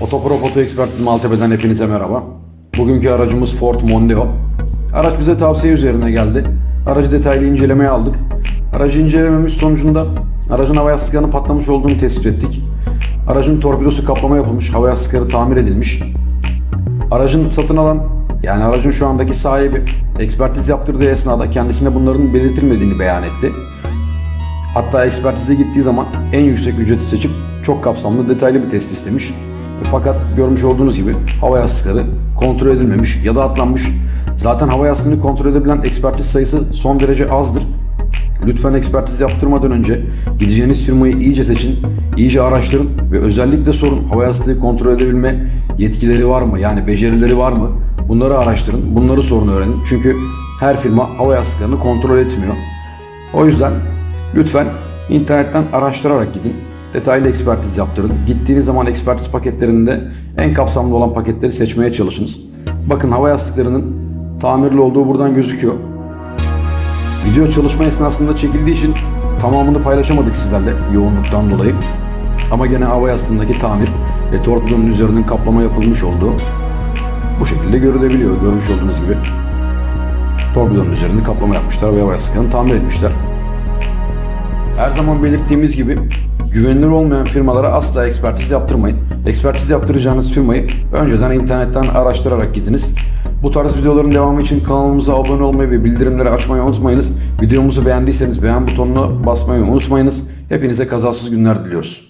Otopro Foto Ekspertiz Maltepe'den hepinize merhaba. Bugünkü aracımız Ford Mondeo. Araç bize tavsiye üzerine geldi. Aracı detaylı incelemeye aldık. Aracı incelememiz sonucunda aracın hava yastıklarının patlamış olduğunu tespit ettik. Aracın torpidosu kaplama yapılmış, hava yastıkları tamir edilmiş. Aracın satın alan, yani aracın şu andaki sahibi ekspertiz yaptırdığı esnada kendisine bunların belirtilmediğini beyan etti. Hatta ekspertize gittiği zaman en yüksek ücreti seçip çok kapsamlı detaylı bir test istemiş. Fakat görmüş olduğunuz gibi hava yastıkları kontrol edilmemiş ya da atlanmış. Zaten hava yastığını kontrol edebilen ekspertiz sayısı son derece azdır. Lütfen ekspertiz yaptırmadan önce gideceğiniz firmayı iyice seçin, iyice araştırın ve özellikle sorun hava yastığı kontrol edebilme yetkileri var mı? Yani becerileri var mı? Bunları araştırın, bunları sorun öğrenin. Çünkü her firma hava yastıklarını kontrol etmiyor. O yüzden lütfen internetten araştırarak gidin. Detaylı ekspertiz yaptırın. Gittiğiniz zaman ekspertiz paketlerinde en kapsamlı olan paketleri seçmeye çalışınız. Bakın hava yastıklarının tamirli olduğu buradan gözüküyor. Video çalışma esnasında çekildiği için tamamını paylaşamadık sizlerle yoğunluktan dolayı. Ama gene hava yastığındaki tamir ve torpidonun üzerinin kaplama yapılmış olduğu bu şekilde görülebiliyor görmüş olduğunuz gibi. Torpidonun üzerini kaplama yapmışlar ve hava yastıklarını tamir etmişler. Her zaman belirttiğimiz gibi güvenilir olmayan firmalara asla ekspertiz yaptırmayın. Ekspertiz yaptıracağınız firmayı önceden internetten araştırarak gidiniz. Bu tarz videoların devamı için kanalımıza abone olmayı ve bildirimleri açmayı unutmayınız. Videomuzu beğendiyseniz beğen butonuna basmayı unutmayınız. Hepinize kazasız günler diliyoruz.